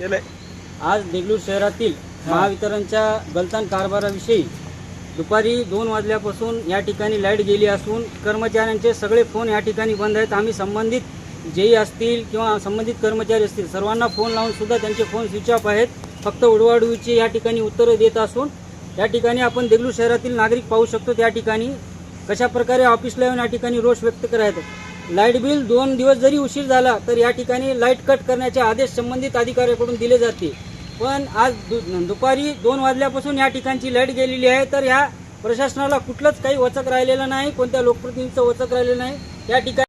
आज देगलूर शहरातील महावितरणच्या गलतान कारभाराविषयी दुपारी दोन वाजल्यापासून या ठिकाणी लाइट गेली असून कर्मचाऱ्यांचे सगळे फोन या ठिकाणी बंद आहेत. आम्ही संबंधित जेई असतील किंवा संबंधित कर्मचारी असतील सर्वांना फोन लावून सुद्धा त्यांचे फोन स्विच ऑफ आहेत. फक्त उडवाडवीची या ठिकाणी उत्तरं देत असून या ठिकाणी आपण देगलूर शहरातील नागरिक पाहू शकतो त्या ठिकाणी कशा प्रकारे ऑफिसला येऊन या ठिकाणी रोष व्यक्त करायचं लाइट बिल दोन दिवस जरी उशीर झाला तर या ठिकाणी लाइट कट करण्याचे आदेश संबंधित अधिकाऱ्याकडून दिले जाते. पण आज दु दुपारी दोन वाजल्यापासून या ठिकाणची लाइट गेलेली आहे तर ह्या प्रशासनाला कुठलंच काही वचक राहिलेलं नाही कोणत्या लोकप्रतिनिधीचं वचक राहिलेलं नाही. या ठिकाणी